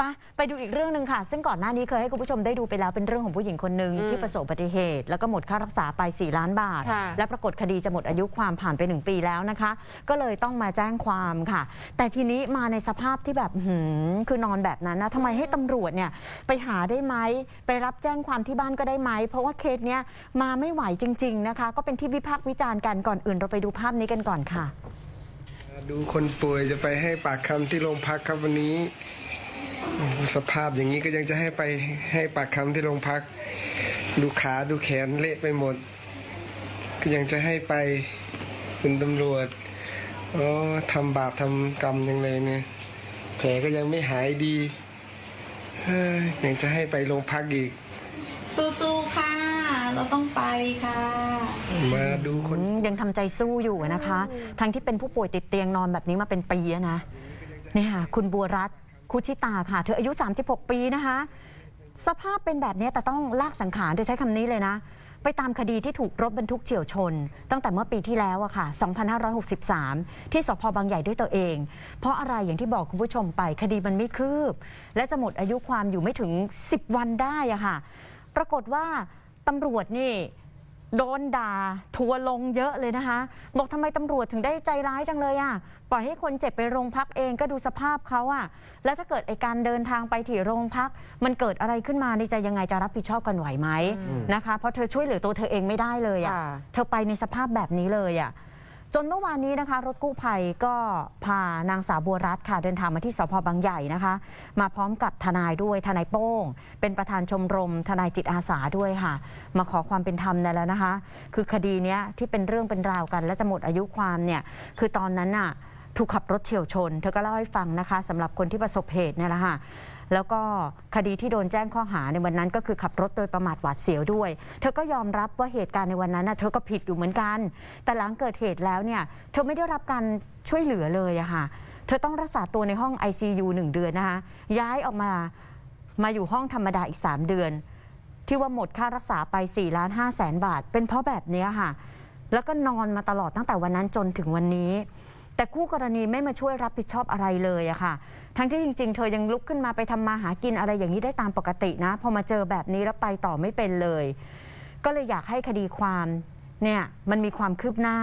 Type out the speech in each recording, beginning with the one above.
ไปะไปดูอีกเรื่องหนึ่งค่ะ ซึ่งก่อนหน้านี้เคยให้คุณผู้ชมได้ดูไปแล้วเป็นเรื่องของผู้หญิงคนหนึ่งอืมที่ประสบอุบัติเหตุ แล้วก็หมดค่ารักษาไป 4 ล้านบาทค่ะและปรากฏคดีจะหมดอายุความผ่านไป 1 ปีแล้วนะคะ ก็เลยต้องมาแจ้งความค่ะ แต่ทีนี้มาในสภาพที่แบบหืมคือนอนแบบนั้นนะทำไมให้ตำรวจเนี่ยไปหาได้ไหมไปรับแจ้งความที่บ้านก็ได้ไหมเพราะว่าเคสเนี้ยมาไม่ไหวจริง ๆนะคะ ก็เป็นที่วิพากษ์วิจารณ์กันก่อนอื่นเราไปดูภาพนี้กันก่อนค่ะ ดูคนป่วยจะไปให้ปากคำที่โรงพักครับวันนี้โอ้โห สภาพอย่างนี้ก็ยังจะให้ไปให้ปากคำที่โรงพัก ดูขาดูแขนเละไปหมด ก็ยังจะให้ไปคุณตำรวจอ๋อทำบาปทำกรรมยังเลยเนี่ยแผลก็ยังไม่หายดีเฮ้ยยังจะให้ไปโรงพักอีก สู้ๆค่ะ เราต้องไปค่ะ มาดูคนอืมยังทำใจสู้อยู่นะคะ ทั้งที่เป็นผู้ป่วยติดเตียงนอนแบบนี้มาเป็นปีแล้วนะนี่ค่ะคุณบัวรัตน์ คุชิตาค่ะ เธออายุ 36 ปีนะคะ สภาพเป็นแบบนี้แต่ต้องลากสังขารเธอใช้คำนี้เลยนะ ไปตามคดีที่ถูกรถบรรทุกเฉียวชน ตั้งแต่เมื่อปีที่แล้วอะค่ะ 2563 ที่สพบางใหญ่ด้วยตัวเอง เพราะอะไรอย่างที่บอกคุณผู้ชมไป คดีมันไม่คืบ และจะหมดอายุความอยู่ไม่ถึง 10 วันได้อะค่ะ ปรากฏว่าตำรวจนี่ โดนด่าทัวร์ลงเยอะเลยนะคะ บอกทำไมตำรวจถึงได้ใจร้ายจังเลยอะ่ะ ปล่อยให้คนเจ็บไปโรงพักเองก็ดูสภาพเขาอะ่ะ แล้วถ้าเกิดไอการเดินทางไปที่โรงพัก มันเกิดอะไรขึ้นมานี่จะยังไงจะรับผิดชอบกันไหวไหมนะคะ เพราะเธอช่วยเหลือตัวเธอเองไม่ได้เลยอะ่ะค่ะเธอไปในสภาพแบบนี้เลยอะ่ะ จนเมื่อวานนี้นะคะ รถกู้ภัยก็พานางสาวบัวรัตน์ค่ะ เดินทางมาที่สพบางใหญ่นะคะ มาพร้อมกับทนายด้วยทนายโป้ง เป็นประธานชมรม ทนายจิตอาสาด้วยค่ะ มาขอความเป็นธรรมนั่นแหล้วนะคะ คือคดีเนี้ยที่เป็นเรื่องเป็นราวกัน และจะหมดอายุความเนี่ยคือตอนนั้นน่ะถูกขับรถเฉียวชน เธอก็เล่าให้ฟังนะคะสำหรับคนที่ประสบเหตุเนี่ยแหละค่ะ แล้วก็คดีที่โดนแจ้งข้อหาในวันนั้นก็คือขับรถโดยประมาทหวาดเสียวด้วย เธอก็ยอมรับว่าเหตุการณ์ในวันนั้นนะเธอก็ผิดอยู่เหมือนกัน แต่หลังเกิดเหตุแล้วเนี่ยเธอไม่ได้รับการช่วยเหลือเลยอะค่ะเธอต้องรักษาตัวในห้อง ICU 1 เดือนนะคะย้ายออกมามาอยู่ห้องธรรมดาอีก 3 เดือน ที่ว่าหมดค่ารักษาไป4ล้าน5แสนบาท เป็นเพราะแบบนี้ค่ะ แล้วก็นอนมาตลอดตั้งแต่วันนั้นจนถึงวันนี้ แต่คู่กรณีไม่มาช่วยรับผิดชอบอะไรเลยอะค่ะ ทั้งที่จริง ๆ เธอยังลุกขึ้นมาไปทำมาหากินอะไรอย่างนี้ได้ตามปกตินะ พอมาเจอแบบนี้แล้วไปต่อไม่เป็นเลย ก็เลยอยากให้คดีความเนี่ยมันมีความคืบหน้า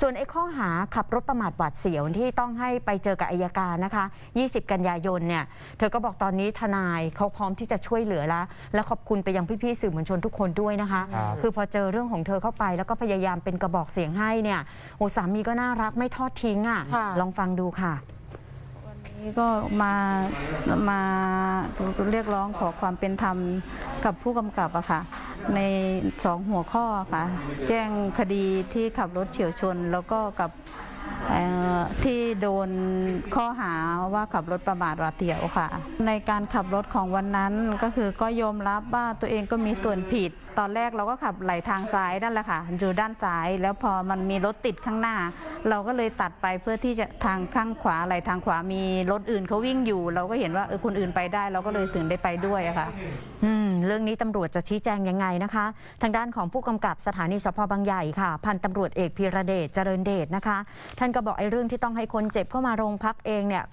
ส่วนไอ้ข้อหาขับรถประมาทหวาดเสียวที่ต้องให้ไปเจอกับอายการนะคะ 20 กันยายนเนี่ย เธอก็บอกตอนนี้ทนายเขาพร้อมที่จะช่วยเหลือแล้ว และขอบคุณไปยังพี่ๆสื่อมวลชนทุกคนด้วยนะคะ ครับ คือพอเจอเรื่องของเธอเข้าไปแล้วก็พยายามเป็นกระบอกเสียงให้เนี่ย โอ้สามีก็น่ารักไม่ทอดทิ้งอะค่ะ ลองฟังดูค่ะ นี่ก็มามาเรียกร้องขอความเป็นธรรมกับผู้กำกับอะค่ะ ในสองหัวข้อค่ะ แจ้งคดีที่ขับรถเฉียวชน แล้วก็กับที่โดนข้อหาว่าขับรถประมาทหวาดเสียวค่ะ ในการขับรถของวันนั้นก็คือก็ยอมรับว่าตัวเองก็มีส่วนผิด ตอนแรกเราก็ขับไหลทางซ้ายนั่นแหละค่ะอยู่ด้านซ้าย แล้วพอมันมีรถติดข้างหน้า เราก็เลยตัดไปเพื่อที่จะทางข้างขวาไหลทางขวามีรถอื่นเขาวิ่งอยู่ เราก็เห็นว่าเออคนอื่นไปได้ เราก็เลยถึงได้ไปด้วยอะค่ะ อืมเรื่องนี้ตำรวจจะชี้แจงยังไงนะคะ ทางด้านของผู้กำกับสถานีสพบางใหญ่ค่ะ พันตำรวจเอกพีระเดชเจริญเดชนะคะ ท่านก็บอกไอ้เรื่องที่ต้องให้คนเจ็บเข้ามาโรงพักเองเนี่ย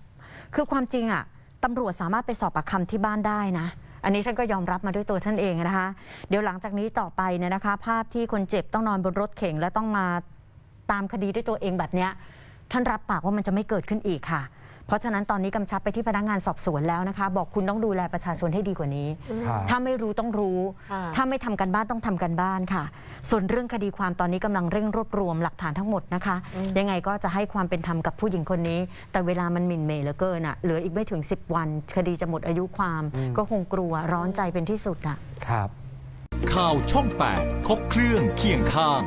คือความจริงอะตำรวจสามารถไปสอบปากคำที่บ้านได้นะ อันนี้ท่านก็ยอมรับมาด้วยตัวท่านเองนะคะ เดี๋ยวหลังจากนี้ต่อไปเนี่ยนะคะ ภาพที่คนเจ็บต้องนอนบนรถเข็ง และต้องมาตามคดีด้วยตัวเองแบบเนี้ยท่านรับปากว่ามันจะไม่เกิดขึ้นอีกค่ะ เพราะฉะนั้นตอนนี้กำชับไปที่พนักงานสอบสวนแล้วนะคะ บอกคุณต้องดูแลประชาชนให้ดีกว่านี้ ครับ ถ้าไม่รู้ต้องรู้ ค่ะ ถ้าไม่ทำกันบ้านต้องทำกันบ้านค่ะ ส่วนเรื่องคดีความตอนนี้กำลังเร่งรวบรวมหลักฐานทั้งหมดนะคะ ยังไงก็จะให้ความเป็นธรรมกับผู้หญิงคนนี้ แต่เวลามันหมิ่นเหมเหลือเกินอะเหลืออีกไม่ถึง 10 วัน คดีจะหมดอายุความก็คงกลัวร้อนใจเป็นที่สุดอะครับ ข่าวช่อง 8 ครบเครื่องเคียงข้าง